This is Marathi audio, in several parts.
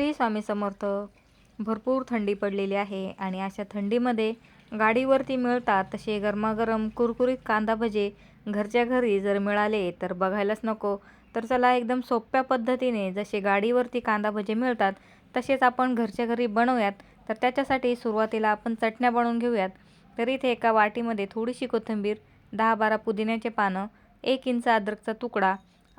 श्री स्वामी समर्थ. भरपूर थंडी पडलेली आहे आणि अशा थंडीमध्ये गाडीवरती मिळतात तसे गरमागरम कुरकुरीत कांदा भजे घरच्या घरी जर मिळाले तर बघायलाच नको. तर चला एकदम सोप्या पद्धतीने जसे गाडीवरती कांदा भजे मिळतात तसेच आपण घरच्या घरी बनवूयात. तर त्याच्यासाठी सुरुवातीला आपण चटण्या बनवून घेऊयात. तर इथे एका वाटीमध्ये थोडीशी कोथिंबीर दहा बारा पुदिन्याचे पानं एक इंच अद्रकचा तुकडा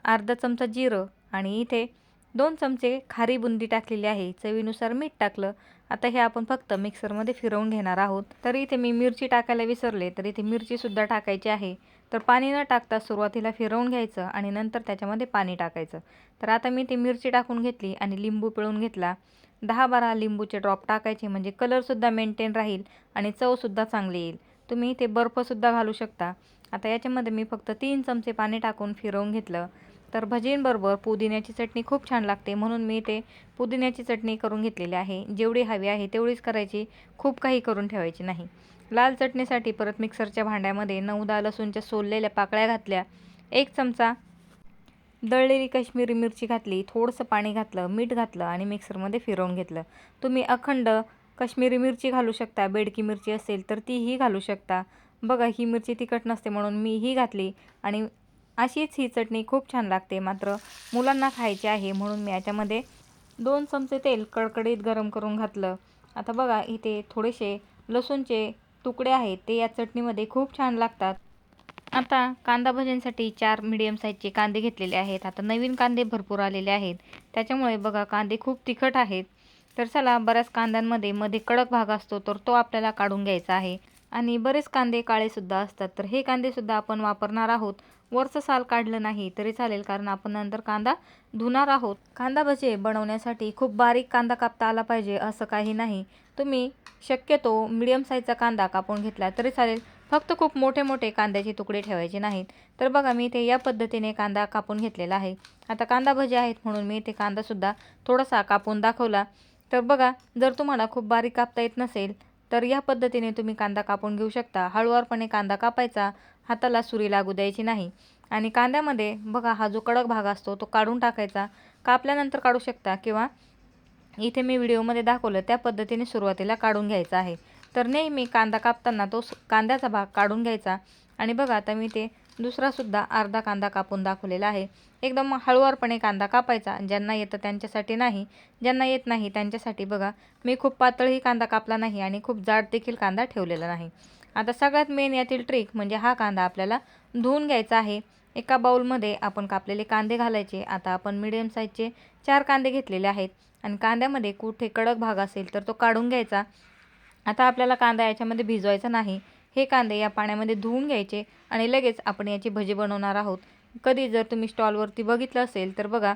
अर्धा चमचा जिरं आणि इथे दोन चमचे खारी बुंदी टाकलेली आहे. चवीनुसार मीठ टाकलं. आता हे आपण फक्त मिक्सरमध्ये फिरवून घेणार आहोत. तर इथे मी मिरची टाकायला विसरले. तर इथे मिरचीसुद्धा टाकायची आहे. तर पाणी न टाकता सुरुवातीला फिरवून घ्यायचं आणि नंतर त्याच्यामध्ये पाणी टाकायचं. तर आता मी ती मिरची टाकून घेतली आणि लिंबू पिळून घेतला. दहा बारा लिंबूचे ड्रॉप टाकायचे म्हणजे कलरसुद्धा मेंटेन राहील आणि चवसुद्धा चांगली येईल. तुम्ही इथे बर्फसुद्धा घालू शकता. आता याच्यामध्ये मी फक्त तीन चमचे पाणी टाकून फिरवून घेतलं. तर भजींबरोबर पुदिन्याची चटणी खूप छान लागते म्हणून मी ते पुदिन्याची चटणी करून घेतलेली आहे. जेवढी हवी आहे तेवढीच करायची खूप काही करून ठेवायची नाही. लाल चटणीसाठी परत मिक्सरच्या भांड्यामध्ये नऊ दहा लसूणच्या सोललेल्या पाकळ्या घातल्या एक चमचा दळलेली काश्मीरी मिरची घातली थोडंसं पाणी घातलं मीठ घातलं आणि मिक्सरमध्ये फिरवून घेतलं. तुम्ही अखंड काश्मीरी मिरची घालू शकता बेडकी मिरची असेल तर तीही घालू शकता. बघा ही मिरची तिखट नसते म्हणून मी ही घातली आणि अशीच ही चटणी खूप छान लागते. मात्र मुलांना खायची आहे म्हणून मी याच्यामध्ये दोन चमचे तेल कडकडीत गरम करून घातलं. आता बघा इथे थोडेसे लसूणचे तुकडे आहेत ते या चटणीमध्ये खूप छान लागतात. आता कांदा भज्यांसाठी चार मिडियम साईजचे कांदे घेतलेले आहेत. आता नवीन कांदे भरपूर आलेले आहेत. त्याच्यामुळे बघा कांदे खूप तिखट आहेत. तर चला बऱ्याच कांद्यांमध्ये मध्ये कडक भाग असतो तर तो आपल्याला काढून घ्यायचा आहे. आणि बरेच कांदे काळेसुद्धा असतात. तर हे कांदेसुद्धा आपण वापरणार आहोत. वरचं साल काढलं नाही तरी चालेल कारण आपण नंतर कांदा धुणार आहोत. कांदा भजे बनवण्यासाठी खूप बारीक कांदा कापता आला पाहिजे असं काही नाही. तुम्ही शक्यतो मिडियम साईजचा कांदा कापून घेतला तरी चालेल. फक्त खूप मोठे मोठे कांद्याचे तुकडे ठेवायचे नाहीत. तर बघा मी ते या पद्धतीने कांदा कापून घेतलेला आहे. आता कांदा भजे आहेत म्हणून मी ते कांदासुद्धा थोडासा कापून दाखवला. तर बघा जर तुम्हाला खूप बारीक कापता येत नसेल तर या पद्धतीने तुम्ही कांदा कापून घेऊ शकता. हळूवारपणे कांदा कापायचा हाताला सुरी लागू द्यायची नाही. आणि कांद्यामध्ये बघा हा जो कडक भाग असतो तो काढून टाकायचा. कापल्यानंतर काढू शकता किंवा इथे मी व्हिडिओमध्ये दाखवलं त्या पद्धतीने सुरुवातीला काढून घ्यायचा आहे. तर नेहमी कांदा कापताना तो कांद्याचा भाग काढून घ्यायचा. आणि बघा आता मी ते दुसरासुद्धा अर्धा कांदा कापून दाखवलेला आहे. एकदम हळूवारपणे कांदा कापायचा. ज्यांना येतं त्यांच्यासाठी नाही. ज्यांना येत नाही त्यांच्यासाठी बघा मी खूप पातळही कांदा कापला नाही आणि खूप जाड देखील कांदा ठेवलेला नाही. आता सगळ्यात मेन यातील ट्रिक म्हणजे हा कांदा आपल्याला धुवून घ्यायचा आहे. एका बाऊलमध्ये आपण कापलेले कांदे घालायचे. आता आपण मिडियम साईजचे चार कांदे घेतलेले आहेत. आणि कांद्यामध्ये कुठे कडक भाग असेल तर तो काढून घ्यायचा. आता आपल्याला कांदा याच्यामध्ये भिजवायचा नाही. हे कांदे या पाण्यामध्ये धुवून घ्यायचे आणि लगेच आपण याची भजी बनवणार आहोत. कधी जर तुम्ही स्टॉलवरती बघितलं असेल तर बघा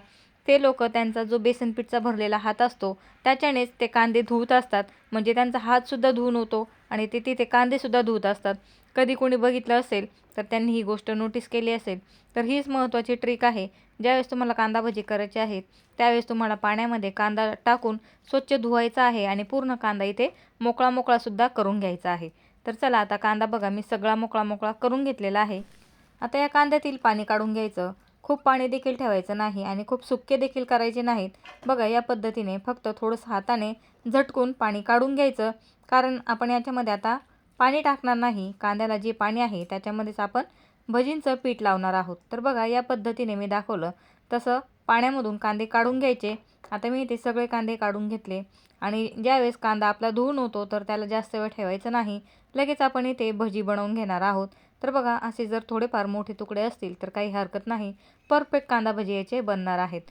ते लोक त्यांचा जो बेसन पीठचा भरलेला हात असतो त्याच्यानेच ते कांदे धुवत असतात. म्हणजे त्यांचा हातसुद्धा धुवून होतो आणि ते तिथे कांदेसुद्धा धुवत असतात. कधी कोणी बघितलं असेल तर त्यांनी ही गोष्ट नोटीस केली असेल तर हीच महत्त्वाची ट्रिक आहे. ज्यावेळेस तुम्हाला कांदा भजी करायची आहेत त्यावेळेस तुम्हाला पाण्यामध्ये कांदा टाकून स्वच्छ धुवायचा आहे आणि पूर्ण कांदा इथे मोकळा मोकळासुद्धा करून घ्यायचा आहे. तर चला आता कांदा बघा मी सगळा मोकळा मोकळा करून घेतलेला आहे. आता या कांद्यातील पाणी काढून घ्यायचं. खूप पाणी देखील ठेवायचं नाही आणि खूप सुक्के देखील करायचे नाहीत. बघा या पद्धतीने फक्त थोडंसं हाताने झटकून पाणी काढून घ्यायचं. कारण आपण याच्यामध्ये आता पाणी टाकणार नाही. कांद्याला जे पाणी आहे त्याच्यामध्येच आपण भजींचं पीठ लावणार आहोत. तर बघा या पद्धतीने मी दाखवलं. तसं पाण्यामधून कांदे काढून घ्यायचे. आता मी ते सगळे कांदे काढून घेतले. आणि ज्यावेळेस कांदा आपला धुवून होतो तर त्याला जास्त वेळ ठेवायचं नाही. लगेच आपण इथे भजी बनवून घेणार आहोत. तर बघा असे जर थोडेफार मोठे तुकडे असतील तर काही हरकत नाही. परफेक्ट कांदा भजी याचे बनणार आहेत.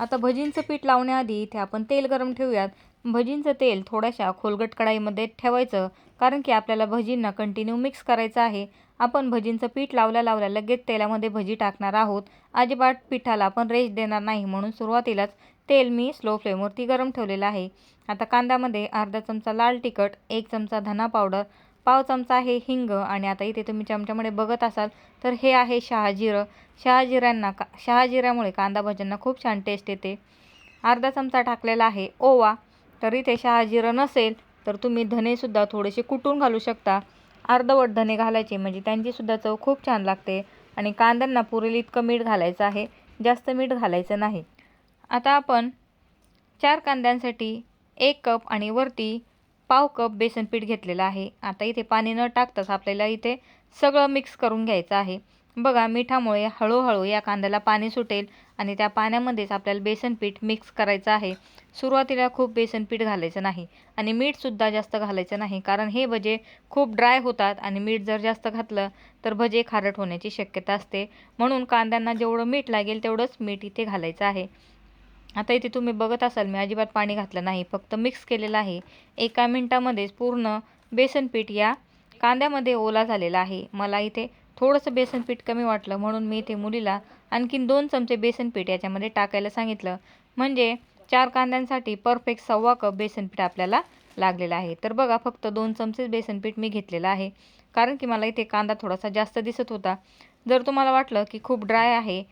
आता भजींचं पीठ लावण्याआधी इथे आपण तेल गरम ठेवूयात. भजींचं तेल थोड्याशा खोलगट कढाईमध्ये ठेवायचं कारण की आपल्याला भजींना कंटिन्यू मिक्स करायचं आहे. आपण भजींचं पीठ लावल्या लावल्या लगेच तेलामध्ये भजी टाकणार आहोत. अजिबात पिठाला आपण रेश देणार नाही म्हणून सुरुवातीलाच तेल मी स्लो फ्लेमवरती गरम ठेवलेलं आहे. आता कांद्यामध्ये अर्धा चमचा लाल तिखट एक चमचा धना पावडर पाव चमचा आहे हिंग आणि आता इथे तुम्ही चमच्यामध्ये बघत असाल तर हे आहे शहाजिरं. शहाजिऱ्यांना का शहाजिऱ्यामुळे कांदा भज्यांना खूप छान टेस्ट येते. अर्धा चमचा टाकलेला आहे ओवा. तर इथे शहाजिरं नसेल तर तुम्ही धनेसुद्धा थोडेसे कुटून घालू शकता. अर्धवट धने घालायचे म्हणजे त्यांचीसुद्धा चव खूप छान लागते. आणि कांद्यांना पुरेल इतकं मीठ घालायचं आहे. जास्त मीठ घालायचं नाही. आता आपण चार कांद्यांसाठी एक कप आणि वरती पाव कप बेसन पीठ घेतलेलं आहे. आता इथे पाणी न टाकताच आपल्याला इथे सगळं मिक्स करून घ्यायचं आहे. बघा मिठामुळे हळूहळू या कांद्याला पाणी सुटेल आणि त्या पाण्यामध्येच आपल्याला बेसन पीठ मिक्स करायचं आहे. सुरुवातीला खूप बेसन पीठ घालायचं नाही आणि मीठसुद्धा जास्त घालायचं नाही कारण हे भजे खूप ड्राय होतात आणि मीठ जर जास्त घातलं तर भजे खारट होण्याची शक्यता असते. म्हणून कांद्यांना जेवढं मीठ लागेल तेवढंच मीठ इथे घालायचं आहे. आता इथे तुम्ही बघत असाल मी अजिबात पाणी घातलं नाही फक्त मिक्स केलेलं आहे. एका मिनटामध्येच पूर्ण बेसनपीठ या कांद्यामध्ये ओला झालेला आहे. मला इथे थोडंसं बेसनपीठ कमी वाटलं म्हणून मी इथे मुलीला आणखीन दोन चमचे बेसनपीठ याच्यामध्ये टाकायला सांगितलं. म्हणजे चार कांद्यांसाठी परफेक्ट सव्वा कप बेसनपीठ आपल्याला लागलेलं आहे. तर बघा फक्त दोन चमचेच बेसनपीठ मी घेतलेलं आहे. कारण की मला इथे कांदा थोडासा जास्त दिसत होता. जर तुम्हाला वाटलं की खूप ड्राय आहे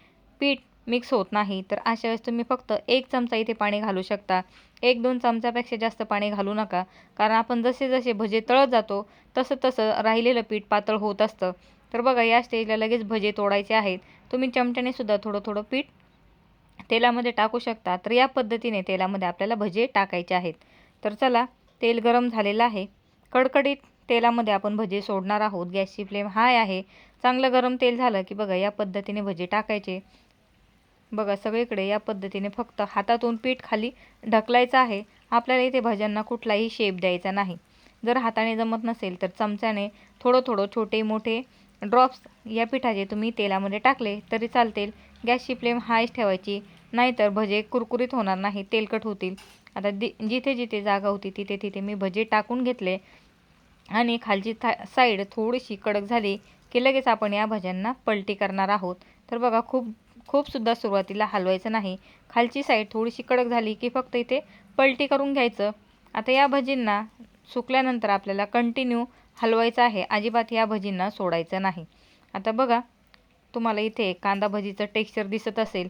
पीठ मिक्स होत नाही तर अशा वेळेस तुम्ही फक्त एक चमचा इथे पाणी घालू शकता. एक दोन चमचापेक्षा जास्त पाणी घालू नका कारण आपण जसे जसे भजे तळत जातो तसं तसं राहिलेलं पीठ पातळ होत असतं. तर बघा या स्टेजला लगेच भजे तोडायचे आहेत. तुम्ही चमच्याने सुद्धा थोडं थोडं पीठ तेलामध्ये टाकू शकता. तर या पद्धतीने तेलामध्ये आपल्याला भजे टाकायचे आहेत. तर चला तेल गरम झालेलं आहे. कडकडीत तेलामध्ये आपण भजे सोडणार आहोत. गॅसची फ्लेम हाय आहे. चांगलं गरम तेल झालं की बघा या पद्धतीने भजे टाकायचे. बघा सगळीकडे या पद्धतीने फक्त हातातून पीठ खाली ढकलायचं आहे. आपल्याला इथे भज्यांना कुठलाही शेप द्यायचा नाही. जर हाताने जमत नसेल तर चमच्याने थोडं थोडं छोटे मोठे ड्रॉप्स या पिठाचे तुम्ही तेलामध्ये टाकले तरी चालतील. गॅसची फ्लेम हायच ठेवायची नाहीतर भजे कुरकुरीत होणार नाही तेलकट होतील. आता दि जिथे जिथे जागा होती तिथे तिथे मी भजे टाकून घेतले आणि खालची था साईड थोडीशी कडक झाली की लगेच आपण या भज्यांना पलटी करणार आहोत. तर बघा खूप खूपसुद्धा सुरुवातीला हलवायचं नाही. खालची साईड थोडीशी कडक झाली की फक्त इथे पलटी करून घ्यायचं. आता या भजींना सुकल्यानंतर आपल्याला कंटिन्यू हलवायचं आहे. अजिबात या भजींना सोडायचं नाही. आता बघा तुम्हाला इथे कांदा भजीचं टेक्स्चर दिसत असेल.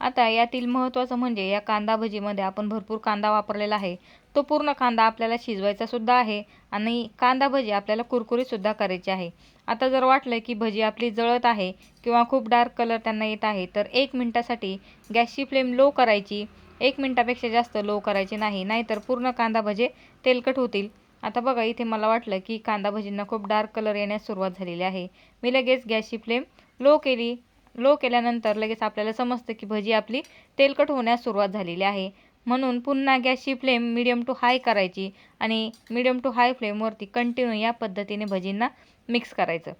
आता यातील महत्त्वाचं म्हणजे या कांदा भजीमध्ये आपण भरपूर कांदा वापरलेला आहे. तो पूर्ण कांदा आपल्याला शिजवायचा सुद्धा आहे आणि कांदा भजी आपल्याला कुरकुरीतसुद्धा करायची आहे. आता जर वाटलं की भजी आपली जळत आहे किंवा खूप डार्क कलर त्यांना येत आहे तर एक मिनटासाठी गॅसची फ्लेम लो करायची. एक मिनटापेक्षा जास्त लो करायची नाही नाहीतर पूर्ण कांदा भजे तेलकट होतील. आता बघा इथे मला वाटलं की कांदा भजींना खूप डार्क कलर येण्यास सुरुवात झालेली आहे. मी लगेच गॅसची फ्लेम लो केली. लो केल्यानंतर लगेच आपल्याला समजतं की भजी आपली तेलकट होण्यास सुरुवात झालेली आहे. म्हणून पुन्हा गॅसची फ्लेम मिडियम टू हाय करायची आणि मिडियम टू हाय फ्लेमवरती कंटिन्यू या पद्धतीने भजींना मिक्स करायचं.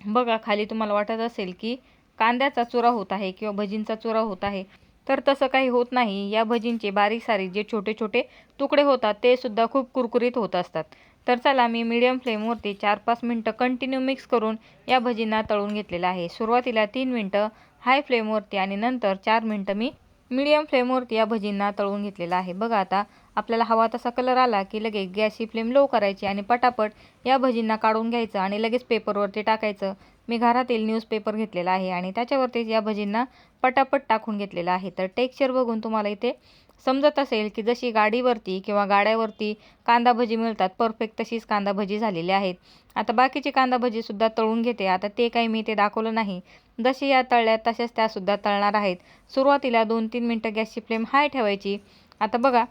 बघा खाली तुम्हाला वाटत असेल की कांद्याचा चुरा होत आहे किंवा भजींचा चुरा होत आहे. तर तसं काही होत नाही. या भजींचे बारीक सारीक जे छोटे छोटे तुकडे होतात ते सुद्धा खूप कुरकुरीत होत असतात. तर चला मी मीडियम फ्लेमवरती चार पाच मिनटं कंटिन्यू मिक्स करून या भजींना तळून घेतलेलं आहे. सुरुवातीला तीन मिनटं हाय फ्लेमवरती आणि नंतर चार मिनटं मी मीडियम फ्लेमवरती या भजींना तळून घेतलेलं आहे. बघा आता आपल्याला हवा तसा कलर आला की लगेच गॅसची फ्लेम लो करायची आणि पटापट या भजींना काढून घ्यायचं आणि लगेच पेपरवरती टाकायचं. मी घरातील न्यूजपेपर घेतलेला आहे आणि त्याच्यावरतीच या भजींना पटापट टाकून घेतलेलं आहे. तर टेक्स्चर बघून तुम्हाला इथे समजत असेल की जशी गाडीवरती किंवा गाड्यावरती कांदा भजी मिळतात परफेक्ट तशीच कांदा भजी झालेली आहेत. आता बाकीची कांदा भजीसुद्धा तळून घेते. आता ते काही मी ते दाखवलं नाही. जशी या तळल्यात तशाच त्यासुद्धा तळणार आहेत. सुरुवातीला दोन तीन मिनटं गॅसची फ्लेम हाय ठेवायची. आता बघा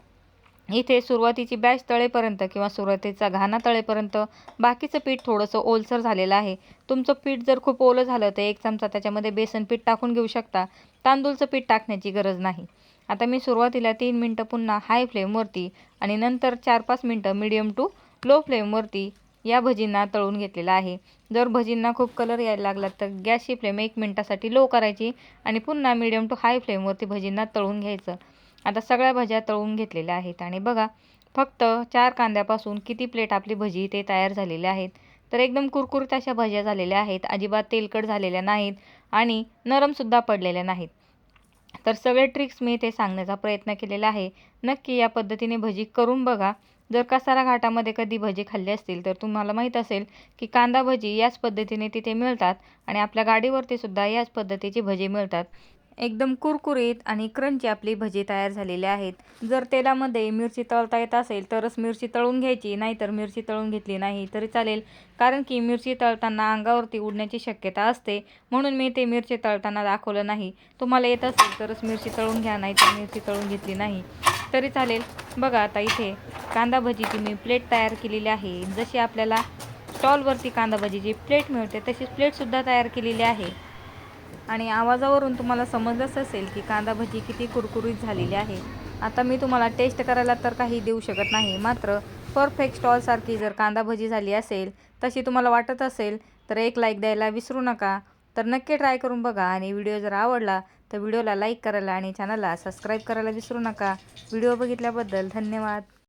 इथे सुरुवातीची बॅच तळेपर्यंत किंवा सुरुवातीचा घाणा तळेपर्यंत बाकीचं पीठ थोडंसं ओलसर झालेलं आहे. तुमचं पीठ जर खूप ओलं झालं तर एक चमचा त्याच्यामध्ये बेसन पीठ टाकून घेऊ शकता. तांदूळचं पीठ टाकण्याची गरज नाही. आता मी सुरुवातीला तीन मिनटं पुन्हा हाय फ्लेमवरती आणि नंतर चार पाच मिनटं मिडियम टू लो फ्लेमवरती या भजींना तळून घेतलेला आहे. जर भजींना खूप कलर यायला लागला तर गॅसची फ्लेम एक मिनटासाठी लो करायची आणि पुन्हा मिडियम टू हाय फ्लेमवरती भजींना तळून घ्यायचं. आता सगळ्या भज्या तळून घेतलेल्या आहेत आणि बघा फक्त चार कांद्यापासून किती प्लेट आपली भजी ते तयार झालेल्या आहेत? तर एकदम कुरकुरीत अशा भज्या झालेल्या आहेत अजिबात तेलकट झालेल्या नाहीत आणि नरमसुद्धा पडलेल्या नाहीत. तर सगळे ट्रिक्स मी इथे सांगण्याचा प्रयत्न केलेला आहे. नक्की या पद्धतीने भजी करून बघा. जर कसारा घाटामध्ये कधी भजी खाल्ली असतील तर तुम्हाला माहीत असेल की कांदा भजी याच पद्धतीने तिथे मिळतात आणि आपल्या गाडीवरती सुद्धा याच पद्धतीची भजी मिळतात. एकदम कुरकुरीत आणि क्रंची आपली भजी तयार झालेली आहेत. जर तेलामध्ये मिरची तळता येत असेल तरच मिरची तळून घ्यायची नाहीतर मिरची तळून घेतली नाही तरी चालेल. कारण की मिरची तळताना अंगावरती उडण्याची शक्यता असते. म्हणून मी ते मिरची तळताना दाखवलं नाही. तुम्हाला येत असेल तरच मिरची तळून घ्या नाहीतर मिरची तळून घेतली नाही तरी चालेल. बघा आता इथे कांदा भजीची मी प्लेट तयार केलेली आहे. जशी आपल्याला स्टॉलवरती कांदा भजीची प्लेट मिळते तशीच प्लेटसुद्धा तयार केलेली आहे. आणि आवाजावरून तुम्हाला समजलंच असेल की कांदा भजी किती कुरकुरीत झालेली आहे. आता मी तुम्हाला टेस्ट करायला तर काही देऊ शकत नाही. मात्र परफेक्ट स्टॉलसारखी जर कांदा भजी झाली असेल तशी तुम्हाला वाटत असेल तर एक लाईक द्यायला विसरू नका. तर नक्की ट्राय करून बघा आणि व्हिडिओ जर आवडला तर व्हिडिओला लाईक करायला आणि चॅनलला सबस्क्राईब करायला विसरू नका. व्हिडिओ बघितल्याबद्दल धन्यवाद.